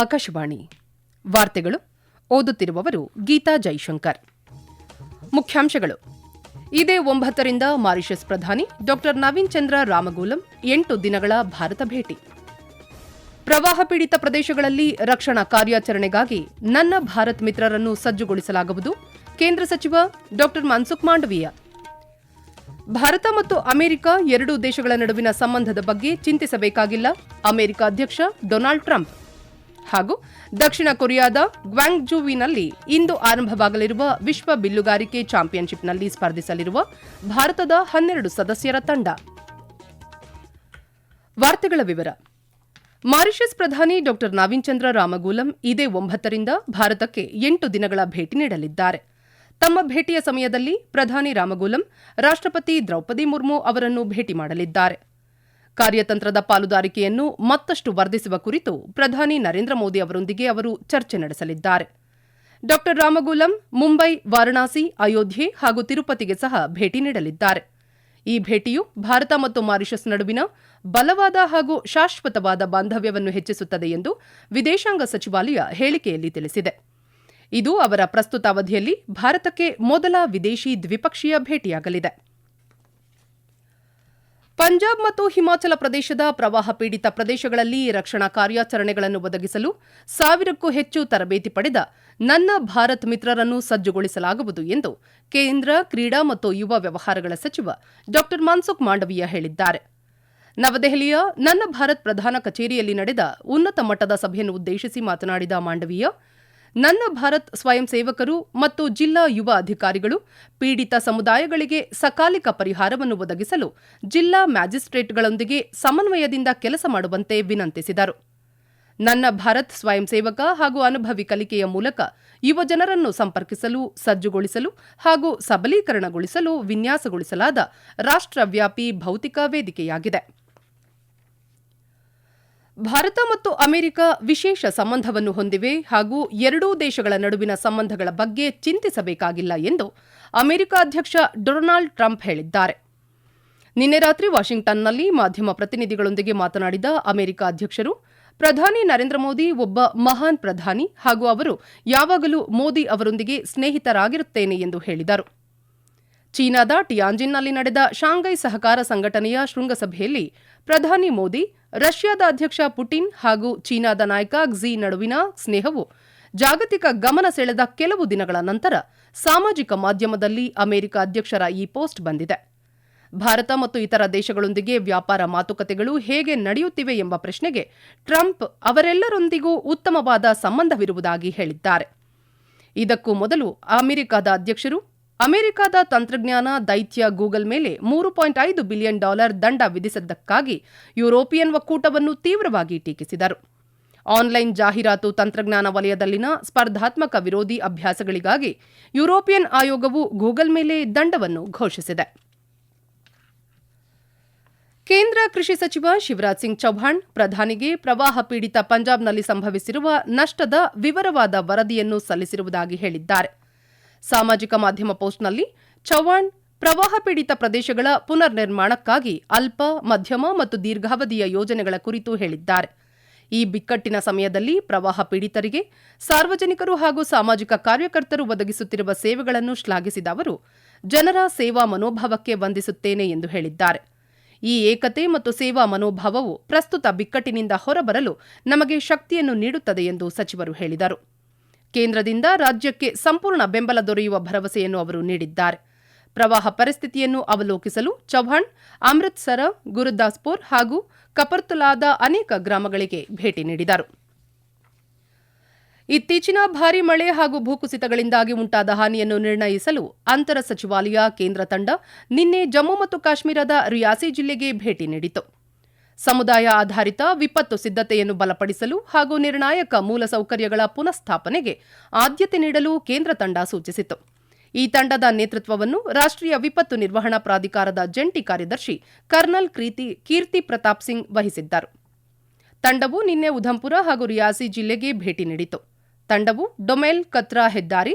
ಆಕಾಶವಾಣಿ. ವಾರ್ತೆಗಳು ಓದುತ್ತಿರುವವರು ಗೀತಾ ಜೈಶಂಕರ್. ಮುಖ್ಯಾಂಶಗಳು. ಇದೇ ಒಂಬತ್ತರಿಂದ ಮಾರಿಷಸ್ ಪ್ರಧಾನಿ ಡಾಕ್ಟರ್ ನವೀನ್ ಚಂದ್ರ ರಾಮಗೂಲಂ ಎಂಟು ದಿನಗಳ ಭಾರತ ಭೇಟಿ. ಪ್ರವಾಹ ಪೀಡಿತ ಪ್ರದೇಶಗಳಲ್ಲಿ ರಕ್ಷಣಾ ಕಾರ್ಯಾಚರಣೆಗಾಗಿ ನನ್ನ ಭಾರತ್ ಮಿತ್ರರನ್ನು ಸಜ್ಜುಗೊಳಿಸಲಾಗುವುದು, ಕೇಂದ್ರ ಸಚಿವ ಡಾಕ್ಟರ್ ಮನ್ಸುಖ್ ಮಾಂಡವೀಯ. ಭಾರತ ಮತ್ತು ಅಮೆರಿಕ ಎರಡೂ ದೇಶಗಳ ನಡುವಿನ ಸಂಬಂಧದ ಬಗ್ಗೆ ಚಿಂತಿಸಬೇಕಾಗಿಲ್ಲ, ಅಮೆರಿಕ ಅಧ್ಯಕ್ಷ ಡೊನಾಲ್ಡ್ ಟ್ರಂಪ್. ಹಾಗೂ ದಕ್ಷಿಣ ಕೊರಿಯಾದ ಗ್ವಾಂಗ್ಜೂವಿನಲ್ಲಿ ಇಂದು ಆರಂಭವಾಗಲಿರುವ ವಿಶ್ವ ಬಿಲ್ಲುಗಾರಿಕೆ ಚಾಂಪಿಯನ್ಶಿಪ್ನಲ್ಲಿ ಸ್ಪರ್ಧಿಸಲಿರುವ ಭಾರತದ ಹನ್ನೆರಡು ಸದಸ್ಯರ ತಂಡ. ವಾರ್ತೆಗಳ ವಿವರ. ಮಾರಿಷಸ್ ಪ್ರಧಾನಿ ಡಾ. ನವೀನ್ ಚಂದ್ರ ರಾಮಗೂಲಂ ಇದೇ ಒಂಬತ್ತರಿಂದ ಭಾರತಕ್ಕೆ ಎಂಟು ದಿನಗಳ ಭೇಟಿ ನೀಡಲಿದ್ದಾರೆ. ತಮ್ಮ ಭೇಟಿಯ ಸಮಯದಲ್ಲಿ ಪ್ರಧಾನಿ ರಾಮಗೂಲಂ ರಾಷ್ಟಪತಿ ದ್ರೌಪದಿ ಮುರ್ಮು ಅವರನ್ನು ಭೇಟಿ ಮಾಡಲಿದ್ದಾರೆ. ಕಾರ್ಯತಂತ್ರದ ಪಾಲುದಾರಿಕೆಯನ್ನು ಮತ್ತಷ್ಟು ವರ್ಧಿಸುವ ಕುರಿತು ಪ್ರಧಾನಿ ನರೇಂದ್ರ ಮೋದಿ ಅವರೊಂದಿಗೆ ಅವರು ಚರ್ಚೆ ನಡೆಸಲಿದ್ದಾರೆ. ಡಾ. ರಾಮಗೂಲಂ ಮುಂಬೈ, ವಾರಣಾಸಿ, ಅಯೋಧ್ಯೆ ಹಾಗೂ ತಿರುಪತಿಗೆ ಸಹ ಭೇಟಿ ನೀಡಲಿದ್ದಾರೆ. ಈ ಭೇಟಿಯು ಭಾರತ ಮತ್ತು ಮಾರಿಷಸ್ ನಡುವಿನ ಬಲವಾದ ಹಾಗೂ ಶಾಶ್ವತವಾದ ಬಾಂಧವ್ಯವನ್ನು ಹೆಚ್ಚಿಸುತ್ತದೆ ಎಂದು ವಿದೇಶಾಂಗ ಸಚಿವಾಲಯ ಹೇಳಿಕೆಯಲ್ಲಿ ತಿಳಿಸಿದೆ. ಇದು ಅವರ ಪ್ರಸ್ತುತ ಅವಧಿಯಲ್ಲಿ ಭಾರತಕ್ಕೆ ಮೊದಲ ವಿದೇಶಿ ದ್ವಿಪಕ್ಷೀಯ ಭೇಟಿಯಾಗಲಿದೆ. ಪಂಜಾಬ್ ಮತ್ತು ಹಿಮಾಚಲ ಪ್ರದೇಶದ ಪ್ರವಾಹ ಪೀಡಿತ ಪ್ರದೇಶಗಳಲ್ಲಿ ರಕ್ಷಣಾ ಕಾರ್ಯಾಚರಣೆಗಳನ್ನು ಒದಗಿಸಲು ಸಾವಿರಕ್ಕೂ ಹೆಚ್ಚು ತರಬೇತಿ ಪಡೆದ ನನ್ನ ಭಾರತ್ ಮಿತ್ರರನ್ನು ಸಜ್ಜುಗೊಳಿಸಲಾಗುವುದು ಎಂದು ಕೇಂದ್ರ ಕ್ರೀಡಾ ಮತ್ತು ಯುವ ವ್ಯವಹಾರಗಳ ಸಚಿವ ಡಾ ಮನ್ಸುಖ್ ಮಾಂಡವೀಯ ಹೇಳಿದ್ದಾರೆ. ನವದೆಹಲಿಯ ನನ್ನ ಭಾರತ್ ಪ್ರಧಾನ ಕಚೇರಿಯಲ್ಲಿ ನಡೆದ ಉನ್ನತ ಮಟ್ಟದ ಸಭೆಯನ್ನು ಉದ್ದೇಶಿಸಿ ಮಾತನಾಡಿದ ಮಾಂಡವೀಯ ನನ್ನ ಭಾರತ್ ಸ್ವಯಂ ಸೇವಕರು ಮತ್ತು ಜಿಲ್ಲಾ ಯುವ ಅಧಿಕಾರಿಗಳು ಪೀಡಿತ ಸಮುದಾಯಗಳಿಗೆ ಸಕಾಲಿಕ ಪರಿಹಾರವನ್ನು ಒದಗಿಸಲು ಜಿಲ್ಲಾ ಮ್ಯಾಜಿಸ್ಟ್ರೇಟ್ಗಳೊಂದಿಗೆ ಸಮನ್ವಯದಿಂದ ಕೆಲಸ ಮಾಡುವಂತೆ ವಿನಂತಿಸಿದರು. ನನ್ನ ಭಾರತ್ ಸ್ವಯಂ ಸೇವಕ ಹಾಗೂ ಅನುಭವಿ ಕಲಿಕೆಯ ಮೂಲಕ ಯುವ ಜನರನ್ನು ಸಂಪರ್ಕಿಸಲು, ಸಜ್ಜುಗೊಳಿಸಲು ಹಾಗೂ ಸಬಲೀಕರಣಗೊಳಿಸಲು ವಿನ್ಯಾಸಗೊಳಿಸಲಾದ ರಾಷ್ಟ್ರವ್ಯಾಪಿ ಭೌತಿಕ ವೇದಿಕೆಯಾಗಿದೆ. ಭಾರತ ಮತ್ತು ಅಮೆರಿಕ ವಿಶೇಷ ಸಂಬಂಧವನ್ನು ಹೊಂದಿವೆ ಹಾಗೂ ಎರಡೂ ದೇಶಗಳ ನಡುವಿನ ಸಂಬಂಧಗಳ ಬಗ್ಗೆ ಚಿಂತಿಸಬೇಕಾಗಿಲ್ಲ ಎಂದು ಅಮೆರಿಕ ಅಧ್ಯಕ್ಷ ಡೊನಾಲ್ಡ್ ಟ್ರಂಪ್ ಹೇಳಿದ್ದಾರೆ. ನಿನ್ನೆ ರಾತ್ರಿ ವಾಷಿಂಗ್ಟನ್ನಲ್ಲಿ ಮಾಧ್ಯಮ ಪ್ರತಿನಿಧಿಗಳೊಂದಿಗೆ ಮಾತನಾಡಿದ ಅಮೆರಿಕ ಅಧ್ಯಕ್ಷರು, ಪ್ರಧಾನಿ ನರೇಂದ್ರ ಮೋದಿ ಒಬ್ಬ ಮಹಾನ್ ಪ್ರಧಾನಿ ಹಾಗೂ ಅವರು ಯಾವಾಗಲೂ ಮೋದಿ ಅವರೊಂದಿಗೆ ಸ್ನೇಹಿತರಾಗಿರುತ್ತೇನೆ ಎಂದು ಹೇಳಿದರು. ಚೀನಾದ ಟಿಯಾಂಜಿನ್ನಲ್ಲಿ ನಡೆದ ಶಾಂಘೈ ಸಹಕಾರ ಸಂಘಟನೆಯ ಶೃಂಗಸಭೆಯಲ್ಲಿ ಪ್ರಧಾನಿ ಮೋದಿ, ರಷ್ಯಾದ ಅಧ್ಯಕ್ಷ ಪುಟಿನ್ ಹಾಗೂ ಚೀನಾದ ನಾಯಕ ಕ್ಸಿ ನಡುವಿನ ಸ್ನೇಹವು ಜಾಗತಿಕ ಗಮನ ಸೆಳೆದ ಕೆಲವು ದಿನಗಳ ನಂತರ ಸಾಮಾಜಿಕ ಮಾಧ್ಯಮದಲ್ಲಿ ಅಮೆರಿಕ ಅಧ್ಯಕ್ಷರ ಈ ಪೋಸ್ಟ್ ಬಂದಿದೆ. ಭಾರತ ಮತ್ತು ಇತರ ದೇಶಗಳೊಂದಿಗೆ ವ್ಯಾಪಾರ ಮಾತುಕತೆಗಳು ಹೇಗೆ ನಡೆಯುತ್ತಿವೆ ಎಂಬ ಪ್ರಶ್ನೆಗೆ ಟ್ರಂಪ್ ಅವರೆಲ್ಲರೊಂದಿಗೂ ಉತ್ತಮವಾದ ಸಂಬಂಧವಿರುವುದಾಗಿ ಹೇಳಿದ್ದಾರೆ. ಇದಕ್ಕೂ ಮೊದಲು ಅಮೆರಿಕದ ಅಧ್ಯಕ್ಷರು ಅಮೆರಿಕದ ತಂತ್ರಜ್ಞಾನ ದೈತ್ಯ ಗೂಗಲ್ ಮೇಲೆ ಮೂರು ಪಾಯಿಂಟ್ ಐದು ಬಿಲಿಯನ್ ಡಾಲರ್ ದಂಡ ವಿಧಿಸಿದ್ದಕ್ಕಾಗಿ ಯುರೋಪಿಯನ್ ಒಕ್ಕೂಟವನ್ನು ತೀವ್ರವಾಗಿ ಟೀಕಿಸಿದರು. ಆನ್ಲೈನ್ ಜಾಹೀರಾತು ತಂತ್ರಜ್ಞಾನ ವಲಯದಲ್ಲಿನ ಸ್ಪರ್ಧಾತ್ಮಕ ವಿರೋಧಿ ಅಭ್ಯಾಸಗಳಿಗಾಗಿ ಯುರೋಪಿಯನ್ ಆಯೋಗವು ಗೂಗಲ್ ಮೇಲೆ ದಂಡವನ್ನು ಘೋಷಿಸಿದೆ. ಕೇಂದ್ರ ಕೃಷಿ ಸಚಿವ ಶಿವರಾಜ್ ಸಿಂಗ್ ಚೌಹಾಣ್ ಪ್ರಧಾನಿಗೆ ಪ್ರವಾಹ ಪೀಡಿತ ಪಂಜಾಬ್ನಲ್ಲಿ ಸಂಭವಿಸಿರುವ ನಷ್ಟದ ವಿವರವಾದ ವರದಿಯನ್ನು ಸಲ್ಲಿಸಿರುವುದಾಗಿ ಹೇಳಿದ್ದಾರೆ. ಸಾಮಾಜಿಕ ಮಾಧ್ಯಮ ಪೋಸ್ಟ್ನಲ್ಲಿ, ಚವ್ಹಾಣ್ ಪ್ರವಾಹ ಪೀಡಿತ ಪ್ರದೇಶಗಳ ಪುನರ್ ನಿರ್ಮಾಣಕ್ಕಾಗಿ ಅಲ್ಪ, ಮಧ್ಯಮ ಮತ್ತು ದೀರ್ಘಾವಧಿಯ ಯೋಜನೆಗಳ ಕುರಿತು ಹೇಳಿದ್ದಾರೆ. ಈ ಬಿಕ್ಕಟ್ಟಿನ ಸಮಯದಲ್ಲಿ ಪ್ರವಾಹ ಪೀಡಿತರಿಗೆ ಸಾರ್ವಜನಿಕರು ಹಾಗೂ ಸಾಮಾಜಿಕ ಕಾರ್ಯಕರ್ತರು ಒದಗಿಸುತ್ತಿರುವ ಸೇವೆಗಳನ್ನು ಶ್ಲಾಘಿಸಿದ ಅವರು, ಜನರ ಸೇವಾ ಮನೋಭಾವಕ್ಕೆ ವಂದಿಸುತ್ತೇನೆ ಎಂದು ಹೇಳಿದ್ದಾರೆ. ಈ ಏಕತೆ ಮತ್ತು ಸೇವಾ ಮನೋಭಾವವು ಪ್ರಸ್ತುತ ಬಿಕ್ಕಟ್ಟಿನಿಂದ ಹೊರಬರಲು ನಮಗೆ ಶಕ್ತಿಯನ್ನು ನೀಡುತ್ತದೆ ಎಂದು ಸಚಿವರು ಹೇಳಿದರು. ಕೇಂದ್ರದಿಂದ ರಾಜ್ಯಕ್ಕೆ ಸಂಪೂರ್ಣ ಬೆಂಬಲ ದೊರೆಯುವ ಭರವಸೆಯನ್ನು ಅವರು ನೀಡಿದ್ದಾರೆ. ಪ್ರವಾಹ ಪರಿಸ್ಥಿತಿಯನ್ನು ಅವಲೋಕಿಸಲು ಚೌಹಾಣ್ ಅಮೃತ್ಸರ ಗುರುದಾಸ್ಪುರ್ ಹಾಗೂ ಕಪರ್ತುಲಾದ ಅನೇಕ ಗ್ರಾಮಗಳಿಗೆ ಭೇಟಿ ನೀಡಿದರು. ಇತ್ತೀಚಿನ ಭಾರೀ ಮಳೆ ಹಾಗೂ ಭೂಕುಸಿತಗಳಿಂದಾಗಿ ಉಂಟಾದ ಹಾನಿಯನ್ನು ನಿರ್ಣಯಿಸಲು ಅಂತರ ಸಚಿವಾಲಯ ಕೇಂದ್ರ ತಂಡ ನಿನ್ನೆ ಜಮ್ಮು ಮತ್ತು ಕಾಶ್ಮೀರದ ರಿಯಾಸಿ ಜಿಲ್ಲೆಗೆ ಭೇಟಿ ನೀಡಿತು. ಸಮುದಾಯ ಆಧಾರಿತ ವಿಪತ್ತು ಸಿದ್ಧತೆಯನ್ನು ಬಲಪಡಿಸಲು ಹಾಗೂ ನಿರ್ಣಾಯಕ ಮೂಲಸೌಕರ್ಯಗಳ ಪುನಃಸ್ಥಾಪನೆಗೆ ಆದ್ಯತೆ ನೀಡಲು ಕೇಂದ್ರ ತಂಡ ಸೂಚಿಸಿತು ಈ ತಂಡದ ನೇತೃತ್ವವನ್ನು ರಾಷ್ಟ್ರೀಯ ವಿಪತ್ತು ನಿರ್ವಹಣಾ ಪ್ರಾಧಿಕಾರದ ಜಂಟಿ ಕಾರ್ಯದರ್ಶಿ ಕರ್ನಲ್ ಕೀರ್ತಿ ಪ್ರತಾಪ್ ಸಿಂಗ್ ವಹಿಸಿದ್ದರು. ತಂಡವು ನಿನ್ನೆ ಉಧಂಪುರ ಹಾಗೂ ರಿಯಾಸಿ ಜಿಲ್ಲೆಗೆ ಭೇಟಿ ನೀಡಿತು ತಂಡವು ಡೊಮೆಲ್ ಕತ್ರಾ ಹೆದ್ದಾರಿ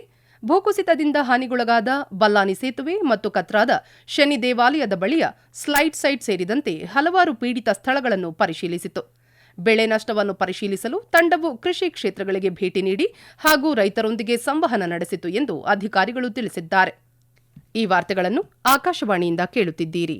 ಭೂಕುಸಿತದಿಂದ ಹಾನಿಗೊಳಗಾದ ಬಲ್ಲಾನಿ ಸೇತುವೆ ಮತ್ತು ಕತ್ರಾದ ಶನಿ ದೇವಾಲಯದ ಬಳಿಯ ಸ್ಲೈಡ್ ಸೈಟ್ ಸೇರಿದಂತೆ ಹಲವಾರು ಪೀಡಿತ ಸ್ಥಳಗಳನ್ನು ಪರಿಶೀಲಿಸಿತು. ಬೆಳೆ ನಷ್ಟವನ್ನು ಪರಿಶೀಲಿಸಲು ತಂಡವು ಕೃಷಿ ಕ್ಷೇತ್ರಗಳಿಗೆ ಭೇಟಿ ನೀಡಿ ಹಾಗೂ ರೈತರೊಂದಿಗೆ ಸಂವಹನ ನಡೆಸಿತು ಎಂದು ಅಧಿಕಾರಿಗಳು ತಿಳಿಸಿದ್ದಾರೆ. ಈ ವಾರ್ತೆಗಳನ್ನು ಆಕಾಶವಾಣಿಯಿಂದ ಕೇಳುತ್ತಿದ್ದೀರಿ.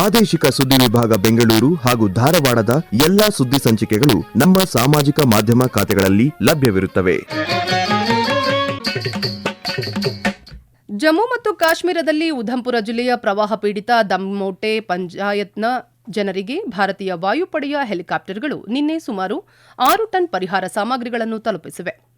ಪ್ರಾದೇಶಿಕ ಸುದ್ದಿ ವಿಭಾಗ ಬೆಂಗಳೂರು ಹಾಗೂ ಧಾರವಾಡದ ಎಲ್ಲಾ ಸುದ್ದಿ ಸಂಚಿಕೆಗಳು ನಮ್ಮ ಸಾಮಾಜಿಕ ಮಾಧ್ಯಮ ಖಾತೆಗಳಲ್ಲಿ ಲಭ್ಯವಿರುತ್ತವೆ. ಜಮ್ಮು ಮತ್ತು ಕಾಶ್ಮೀರದಲ್ಲಿ ಉಧಂಪುರ ಜಿಲ್ಲೆಯ ಪ್ರವಾಹ ಪೀಡಿತ ದಮ್ಮೋಟೆ ಪಂಚಾಯತ್ನ ಜನರಿಗೆ ಭಾರತೀಯ ವಾಯುಪಡೆಯ ಹೆಲಿಕಾಪ್ಟರ್ಗಳು ನಿನ್ನೆ ಸುಮಾರು ಆರು ಟನ್ ಪರಿಹಾರ ಸಾಮಗ್ರಿಗಳನ್ನು ತಲುಪಿಸಿವೆ.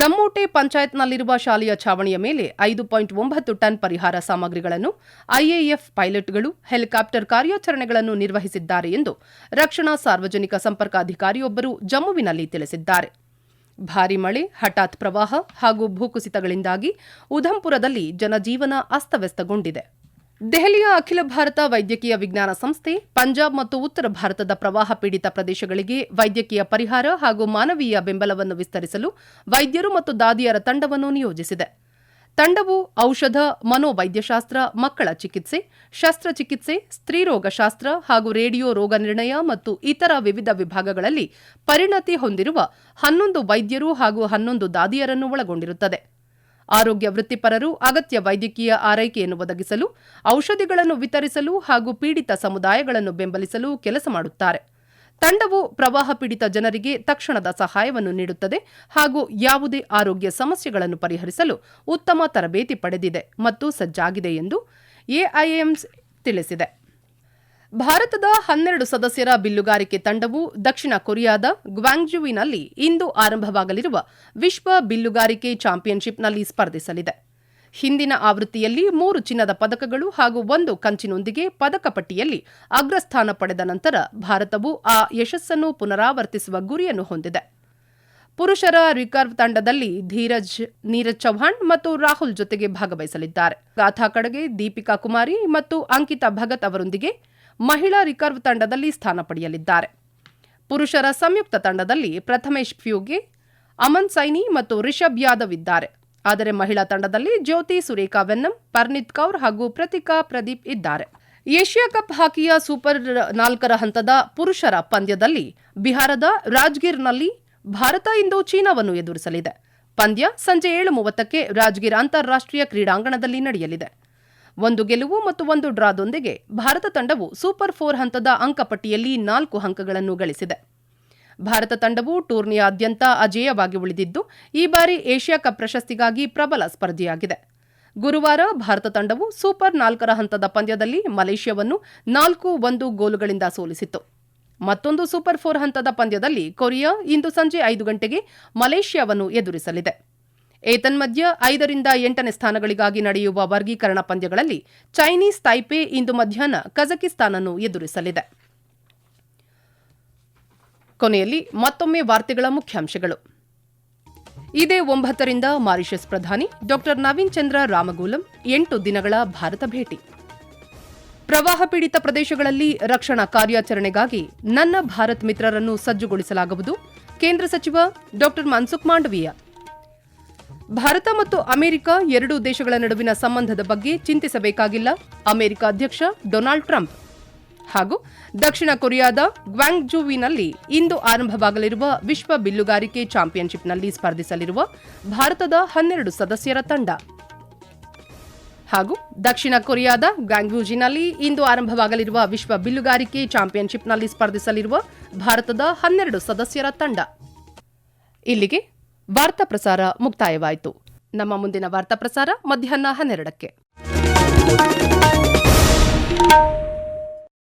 ದಮ್ಮೋಟೆ ಪಂಚಾಯತ್ನಲ್ಲಿರುವ ಶಾಲೆಯ ಛಾವಣಿಯ ಮೇಲೆ ಐದು ಪಾಯಿಂಟ್ ಒಂಬತ್ತು ಟನ್ ಪರಿಹಾರ ಸಾಮಗ್ರಿಗಳನ್ನು ಐಎಎಫ್ ಪೈಲಟ್ಗಳು, ಹೆಲಿಕಾಪ್ಟರ್ ಕಾರ್ಯಾಚರಣೆಗಳನ್ನು ನಿರ್ವಹಿಸಿದ್ದಾರೆ ಎಂದು ರಕ್ಷಣಾ ಸಾರ್ವಜನಿಕ ಸಂಪರ್ಕಾಧಿಕಾರಿಯೊಬ್ಬರು ಜಮ್ಮುವಿನಲ್ಲಿ ತಿಳಿಸಿದ್ದಾರೆ. ಭಾರಿ ಮಳೆ, ಹಠಾತ್ ಪ್ರವಾಹ ಹಾಗೂ ಭೂಕುಸಿತಗಳಿಂದಾಗಿ ಉಧಂಪುರದಲ್ಲಿ ಜನಜೀವನ ಅಸ್ತವ್ಯಸ್ತಗೊಂಡಿದೆ. ದೆಹಲಿಯ ಅಖಿಲ ಭಾರತ ವೈದ್ಯಕೀಯ ವಿಜ್ಞಾನ ಸಂಸ್ಥೆ, ಪಂಜಾಬ್ ಮತ್ತು ಉತ್ತರ ಭಾರತದ ಪ್ರವಾಹ ಪೀಡಿತ ಪ್ರದೇಶಗಳಿಗೆ ವೈದ್ಯಕೀಯ ಪರಿಹಾರ ಹಾಗೂ ಮಾನವೀಯ ಬೆಂಬಲವನ್ನು ವಿಸ್ತರಿಸಲು ವೈದ್ಯರು ಮತ್ತು ದಾದಿಯರ ತಂಡವನ್ನು ನಿಯೋಜಿಸಿದೆ. ತಂಡವು ಔಷಧ, ಮನೋವೈದ್ಯಶಾಸ್ತ್ರ, ಮಕ್ಕಳ ಚಿಕಿತ್ಸೆ, ಶಸ್ತ್ರಚಿಕಿತ್ಸೆ ಸ್ತ್ರೀರೋಗಶಾಸ್ತ್ರ ಹಾಗೂ ರೇಡಿಯೋ ರೋಗ ನಿರ್ಣಯ ಮತ್ತು ಇತರ ವಿವಿಧ ವಿಭಾಗಗಳಲ್ಲಿ ಪರಿಣತಿ ಹೊಂದಿರುವ ಹನ್ನೊಂದು ವೈದ್ಯರು ಹಾಗೂ ಹನ್ನೊಂದು ದಾದಿಯರನ್ನು ಒಳಗೊಂಡಿರುತ್ತದೆ. ಆರೋಗ್ಯ ವೃತ್ತಿಪರರು, ಅಗತ್ಯ ವೈದ್ಯಕೀಯ ಆರೈಕೆಯನ್ನು ಒದಗಿಸಲು, ಔಷಧಿಗಳನ್ನು ವಿತರಿಸಲು ಹಾಗೂ ಪೀಡಿತ ಸಮುದಾಯಗಳನ್ನು ಬೆಂಬಲಿಸಲು ಕೆಲಸ ಮಾಡುತ್ತಾರೆ. ತಂಡವು ಪ್ರವಾಹ ಪೀಡಿತ ಜನರಿಗೆ ತಕ್ಷಣದ ಸಹಾಯವನ್ನು ನೀಡುತ್ತದೆ ಹಾಗೂ ಯಾವುದೇ ಆರೋಗ್ಯ ಸಮಸ್ಯೆಗಳನ್ನು ಪರಿಹರಿಸಲು ಉತ್ತಮ ತರಬೇತಿ ಪಡೆದಿದೆ ಮತ್ತು ಸಜ್ಜಾಗಿದೆ ಎಂದು ಎಐಎಂಸ್ ತಿಳಿಸಿದೆ. ಭಾರತದ ಹನ್ನೆರಡು ಸದಸ್ಯರ ಬಿಲ್ಲುಗಾರಿಕೆ ತಂಡವು ದಕ್ಷಿಣ ಕೊರಿಯಾದ ಗ್ವಾಂಗ್ಜುವಿನಲ್ಲಿ ಇಂದು ಆರಂಭವಾಗಲಿರುವ ವಿಶ್ವ ಬಿಲ್ಲುಗಾರಿಕೆ ಚಾಂಪಿಯನ್ಶಿಪ್ನಲ್ಲಿ ಸ್ಪರ್ಧಿಸಲಿದೆ. ಹಿಂದಿನ ಆವೃತ್ತಿಯಲ್ಲಿ ಮೂರು ಚಿನ್ನದ ಪದಕಗಳು ಹಾಗೂ ಒಂದು ಕಂಚಿನೊಂದಿಗೆ ಪದಕ ಪಟ್ಟಿಯಲ್ಲಿ ಅಗ್ರಸ್ಥಾನ ಪಡೆದ ನಂತರ ಭಾರತವು ಆ ಯಶಸ್ಸನ್ನು ಪುನರಾವರ್ತಿಸುವ ಗುರಿಯನ್ನು ಹೊಂದಿದೆ. ಪುರುಷರ ರಿಕರ್ವ್ ತಂಡದಲ್ಲಿ ಧೀರಜ್, ನೀರಜ್ ಚೌಹಾಣ್ ಮತ್ತು ರಾಹುಲ್ ಜೊತೆಗೆ ಭಾಗವಹಿಸಲಿದ್ದಾರೆ. ಗಾಥಾ ಕಡೆಗೆ ದೀಪಿಕಾ ಕುಮಾರಿ ಮತ್ತು ಅಂಕಿತಾ ಭಗತ್ ಅವರೊಂದಿಗೆ ಮಹಿಳಾ ರಿಕರ್ವ್ ತಂಡದಲ್ಲಿ ಸ್ಥಾನ ಪಡೆಯಲಿದ್ದಾರೆ. ಪುರುಷರ ಸಂಯುಕ್ತ ತಂಡದಲ್ಲಿ ಪ್ರಥಮೇಶ್ ಫ್ಯೂಗೆ, ಅಮನ್ ಸೈನಿ ಮತ್ತು ರಿಷಬ್ ಯಾದವ್ ಇದ್ದಾರೆ. ಆದರೆ ಮಹಿಳಾ ತಂಡದಲ್ಲಿ ಜ್ಯೋತಿ ಸುರೇಖಾ ವೆನ್ನಂ, ಪರ್ನಿತ್ ಕೌರ್ ಹಾಗೂ ಪ್ರತಿಕಾ ಪ್ರದೀಪ್ ಇದ್ದಾರೆ. ಏಷ್ಯಾ ಕಪ್ ಹಾಕಿಯ ಸೂಪರ್ ನಾಲ್ಕರ ಹಂತದ ಪುರುಷರ ಪಂದ್ಯದಲ್ಲಿ ಬಿಹಾರದ ರಾಜ್ಗಿರ್ನಲ್ಲಿ ಭಾರತ ಇಂದು ಚೀನಾವನ್ನು ಎದುರಿಸಲಿದೆ. ಪಂದ್ಯ ಸಂಜೆ ಏಳು ಮೂವತ್ತಕ್ಕೆ ರಾಜ್ಗಿರ್ ಅಂತಾರಾಷ್ಟೀಯ ಕ್ರೀಡಾಂಗಣದಲ್ಲಿ ನಡೆಯಲಿದೆ. ಒಂದು ಗೆಲುವು ಮತ್ತು ಒಂದು ಡ್ರಾದೊಂದಿಗೆ ಭಾರತ ತಂಡವು ಸೂಪರ್ ಫೋರ್ ಹಂತದ ಅಂಕಪಟ್ಟಿಯಲ್ಲಿ ನಾಲ್ಕು ಅಂಕಗಳನ್ನು ಗಳಿಸಿದೆ. ಭಾರತ ತಂಡವು ಟೂರ್ನಿಯಾದ್ಯಂತ ಅಜೇಯವಾಗಿ ಉಳಿದಿದ್ದು, ಈ ಬಾರಿ ಏಷ್ಯಾ ಕಪ್ ಪ್ರಶಸ್ತಿಗಾಗಿ ಪ್ರಬಲ ಸ್ಪರ್ಧಿಯಾಗಿದೆ. ಗುರುವಾರ ಭಾರತ ತಂಡವು ಸೂಪರ್ ನಾಲ್ಕರ ಹಂತದ ಪಂದ್ಯದಲ್ಲಿ ಮಲೇಷ್ಯಾವನ್ನು ನಾಲ್ಕು ಒಂದು ಗೋಲುಗಳಿಂದ ಸೋಲಿಸಿತ್ತು. ಮತ್ತೊಂದು ಸೂಪರ್ ಫೋರ್ ಹಂತದ ಪಂದ್ಯದಲ್ಲಿ ಕೊರಿಯಾ ಇಂದು ಸಂಜೆ ಐದು ಗಂಟೆಗೆ ಮಲೇಷ್ಯಾವನ್ನು ಎದುರಿಸಲಿದೆ. ಏತನ್ಮಧ್ಯ ಐದರಿಂದ ಎಂಟನೇ ಸ್ಥಾನಗಳಿಗಾಗಿ ನಡೆಯುವ ವರ್ಗೀಕರಣ ಪಂದ್ಯಗಳಲ್ಲಿ ಚೈನೀಸ್ ತೈಪೆ ಇಂದು ಮಧ್ಯಾಹ್ನ ಕಜಕಿಸ್ತಾನನ್ನು ಎದುರಿಸಲಿದೆ. ಕೊನೆಯಲ್ಲಿ ಮತ್ತೊಮ್ಮೆ ವಾರ್ತೆಗಳ ಮುಖ್ಯಾಂಶಗಳು. ಇದೇ ಒಂಬತ್ತರಿಂದ ಮಾರಿಷಸ್ ಪ್ರಧಾನಿ ಡಾ. ನವೀನ್ ಚಂದ್ರ ರಾಮಗೂಲಂ ಎಂಟು ದಿನಗಳ ಭಾರತ ಭೇಟಿ. ಪ್ರವಾಹ ಪೀಡಿತ ಪ್ರದೇಶಗಳಲ್ಲಿ ರಕ್ಷಣಾ ಕಾರ್ಯಾಚರಣೆಗಾಗಿ ನನ್ನ ಭಾರತ್ ಮಿತ್ರರನ್ನು ಸಜ್ಜುಗೊಳಿಸಲಾಗುವುದು. ಕೇಂದ್ರ ಸಚಿವ ಡಾ. ಮನ್ಸುಖ್ ಮಾಂಡವೀಯ ಭಾರತ ಮತ್ತು ಅಮೆರಿಕ ಎರಡೂ ದೇಶಗಳ ನಡುವಿನ ಸಂಬಂಧದ ಬಗ್ಗೆ ಚಿಂತಿಸಬೇಕಾಗಿಲ್ಲ. ಅಮೆರಿಕ ಅಧ್ಯಕ್ಷ ಡೊನಾಲ್ಡ್ ಟ್ರಂಪ್ ಹಾಗೂ ದಕ್ಷಿಣ ಕೊರಿಯಾದ ಗ್ವಾಂಗ್ಜೂವಿನಲ್ಲಿ ಇಂದು ಆರಂಭವಾಗಲಿರುವ ವಿಶ್ವ ಬಿಲ್ಲುಗಾರಿಕೆ ಚಾಂಪಿಯನ್ಶಿಪ್ನಲ್ಲಿ ಸ್ಪರ್ಧಿಸಲಿರುವ ಭಾರತದ ಹನ್ನೆರಡು ಸದಸ್ಯರ ತಂಡ. ಹಾಗೂ ದಕ್ಷಿಣ ಕೊರಿಯಾದ ಗ್ಯಾಂಗ್ಯೂಜಿನಲ್ಲಿ ಇಂದು ಆರಂಭವಾಗಲಿರುವ ವಿಶ್ವ ಬಿಲ್ಲುಗಾರಿಕೆ ಚಾಂಪಿಯನ್ಶಿಪ್ನಲ್ಲಿ ಸ್ಪರ್ಧಿಸಲಿರುವ ಭಾರತದ ಹನ್ನೆರಡು ಸದಸ್ಯರ ತಂಡ. ಇಲ್ಲಿಗೆ ವಾರ್ತಾ ಪ್ರಸಾರ ಮುಕ್ತಾಯವಾಯಿತು. ನಮ್ಮ ಮುಂದಿನ ವಾರ್ತಾ ಪ್ರಸಾರ ಮಧ್ಯಾಹ್ನ ಹನ್ನೆರಡಕ್ಕೆ.